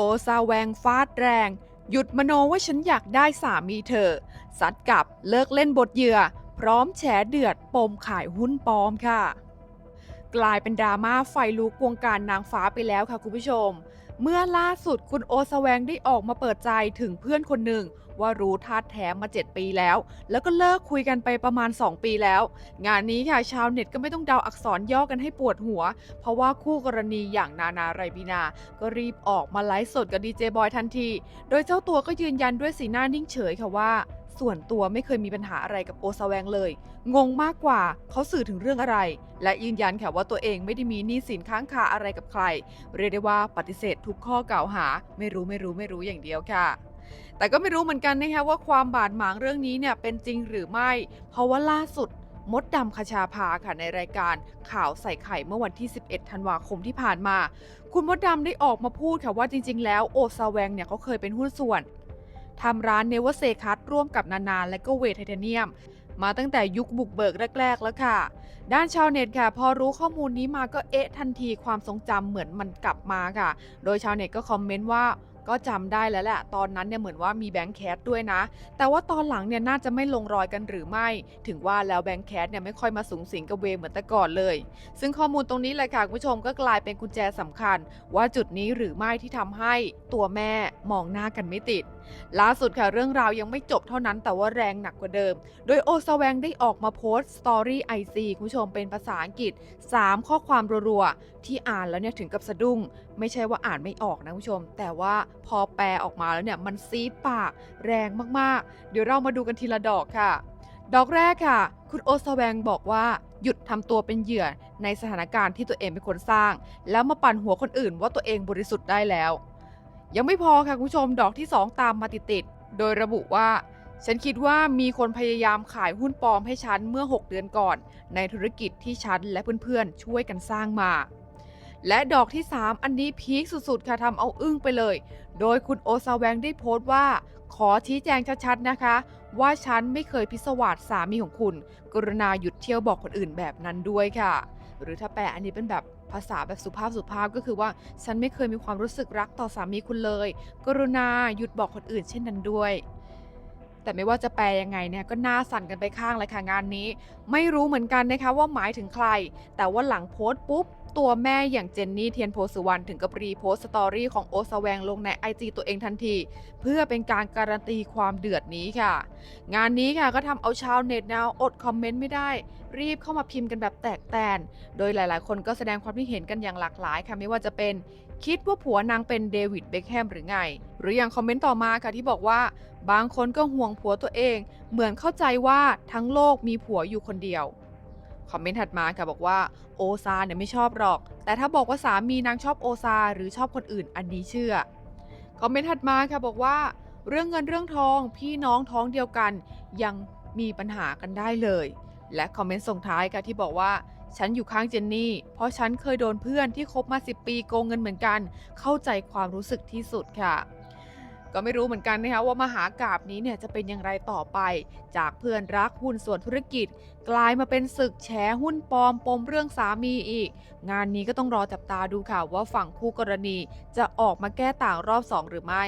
โอซาแวงฟาดแรง หยุดมโนว่าฉันอยากได้สามีเธอสัดกับเลิกเล่นบทเหยื่อ พร้อมแฉเดือดปมขายหุ้นปลอมค่ะ กลายเป็นดราม่าไฟลุกวงการนางฟ้าไปแล้วค่ะคุณผู้ชม เมื่อล่าสุดคุณโอซาแวงได้ออกมาเปิดใจถึงเพื่อนคนหนึ่ง ว่ารู้ท่าแท้มา 7 ปีแล้ว แล้วก็เลิกคุยกันไปประมาณ 2 ปีแล้ว งานนี้ค่ะชาวเน็ตก็ไม่ต้องเดาอักษรย่อกันให้ปวดหัว เพราะว่าคู่กรณีอย่างนานาไรบินา ก็รีบออกมาไลฟ์สดกับดีเจบอยทันที โดยเจ้าตัวก็ยืนยันด้วยสีหน้านิ่งเฉยค่ะว่า ส่วนตัวไม่เคยมีปัญหาอะไรกับโอซาแวงเลย งงมากกว่าเขาสื่อถึงเรื่องอะไร และยืนยันค่ะว่าตัวเองไม่ได้มีหนี้สินค้างคาอะไรกับใคร เรียกได้ว่าปฏิเสธทุกข้อกล่าวหา ไม่รู้ไม่รู้ไม่รู้อย่างเดียวค่ะแต่ก็ไม่รู้เหมือนกันนะคะว่าความบาดหมางเรื่องนี้เนี่ยเป็นจริงหรือไม่ เพราะว่าล่าสุดมดดำคชาภาค่ะในรายการข่าวใส่ไข่เมื่อวันที่ 11 ธันวาคมที่ผ่านมา คุณมดดำได้ออกมาพูดค่ะว่าจริง ๆ แล้วโอซาแวงเนี่ยเขาเคยเป็นหุ้นส่วน ทำร้านเนวเซคัสร่วมกับนานาและก็เวทไทเทเนียม มาตั้งแต่ยุคบุกเบิกแรก ๆ แล้วค่ะ ด้านชาวเน็ตค่ะ พอรู้ข้อมูลนี้มาก็เอ๊ะทันทีความทรงจำเหมือนมันกลับมาค่ะ โดยชาวเน็ตก็คอมเมนต์ว่า ก็จำได้แล้วแหละตอนนั้นเนี่ยเหมือนว่ามีแบงค์แคสด้วยนะ แต่ว่าตอนหลังเนี่ยน่าจะไม่ลงรอยกันหรือไม่ ถึงว่าแล้วแบงค์แคสเนี่ยไม่ค่อยมาสูงสิงกับเวเหมือนแต่ก่อนเลย ซึ่งข้อมูลตรงนี้แหละค่ะคุณผู้ชมก็กลายเป็นกุญแจสำคัญ ว่าจุดนี้หรือไม่ที่ทำให้ตัวแม่มองหน้ากันไม่ติดล่าสุดค่ะเรื่องราวยังไม่จบเท่านั้นแต่ว่าแรงหนักกว่าเดิม โดยโอซาแวงได้ออกมาโพสต์สตอรี่ไอซีคุณผู้ชมเป็นภาษาอังกฤษ 3 ข้อความรัวๆ ที่อ่านแล้วเนี่ยถึงกับสะดุ้ง ไม่ใช่ว่าอ่านไม่ออกนะคุณผู้ชม แต่ว่าพอแปลออกมาแล้วเนี่ยมันซีดปากแรงมากๆ เดี๋ยวเรามาดูกันทีละดอกค่ะ ดอกแรกค่ะ คุณโอซาแวงบอกว่าหยุดทำตัวเป็นเหยื่อในสถานการณ์ที่ตัวเองเป็นคนสร้าง แล้วมาปั่นหัวคนอื่นว่าตัวเองบริสุทธิ์ได้แล้ว ยังไม่พอค่ะคุณผู้ชมดอกที่ 2 ตามมาติดๆโดยระบุว่าฉันคิดว่ามีคนพยายามขายหุ้นปลอมให้ฉันเมื่อ 6 เดือนก่อน ในธุรกิจที่ฉันและเพื่อนๆ ช่วยกันสร้างมา และดอกที่ 3 อันนี้พีคสุดๆ ค่ะทำเอาอึ้งไปเลย โดยคุณโอซาแวงได้โพสต์ว่า ขอชี้แจงชัดๆนะคะ ว่าฉันไม่เคยพิศวาสสามีของคุณ กรุณาหยุดเที่ยวบอกคนอื่นแบบนั้นด้วยค่ะ หรือถ้าแปลอันนี้เป็นแบบภาษาแบบสุภาพสุภาพก็คือว่าฉันไม่เคยมีความรู้สึกรักต่อสามีคุณเลย กรุณาหยุดบอกคนอื่นเช่นนั้นด้วย แต่ไม่ว่าจะแปลยังไงเนี่ยก็น่าสั่นกันไปข้างเลยค่ะงานนี้ ไม่รู้เหมือนกันนะคะว่าหมายถึงใคร แต่ว่าหลังโพสต์ปุ๊บ ตัวแม่อย่างเจนนี่เทียนโพสุวรรณถึงกับรีโพสต์สตอรี่ของโอซแวงลงในไอจตัวเองทันที เพื่อเป็นการการันตีความเดือดนี้ค่ะ งานนี้ค่ะก็ทำเอาชาวเน็ตแนวอดคอมเมนต์ไม่ได้รีบเข้ามาพิมพ์กันแบบแตกแตน โดยหลาย ๆ คนก็แสดงความคิดเห็นกันอย่างหลากหลายค่ะไม่ว่าจะเป็น คิดว่าผัวนางเป็นเดวิดเบคแฮมหรือไง หรืออย่างคอมเมนต์ต่อมาค่ะที่บอกว่า บางคนก็ห่วงผัวตัวเอง เหมือนเข้าใจว่าทั้งโลกมีผัวอยู่คนเดียวคอมเมนต์ถัดมาค่ะบอกว่าโอซาเนี่ยไม่ชอบหรอก แต่ถ้าบอกว่าสามีนางชอบโอซาหรือชอบคนอื่นอันนี้เชื่อคอมเมนต์ถัดมาค่ะบอกว่า เรื่องเงินเรื่องทองพี่น้องท้องเดียวกัน ยังมีปัญหากันได้เลย และคอมเมนต์ส่งท้ายค่ะที่บอกว่า ฉันอยู่ข้างเจนนี่ เพราะฉันเคยโดนเพื่อนที่คบมา 10 ปีโกงเงินเหมือนกัน เข้าใจความรู้สึกที่สุดค่ะ ก็ไม่รู้เหมือนกันนะคะว่ามหากราบนี้เนี่ยจะเป็นอย่างไรต่อไป จากเพื่อนรักหุ้นส่วนธุรกิจ กลายมาเป็นศึกแฉหุ้นปลอมปมเรื่องสามีอีก งานนี้ก็ต้องรอจับตาดูค่ะว่าฝั่งคู่กรณีจะออกมาแก้ต่างรอบ2หรือไม่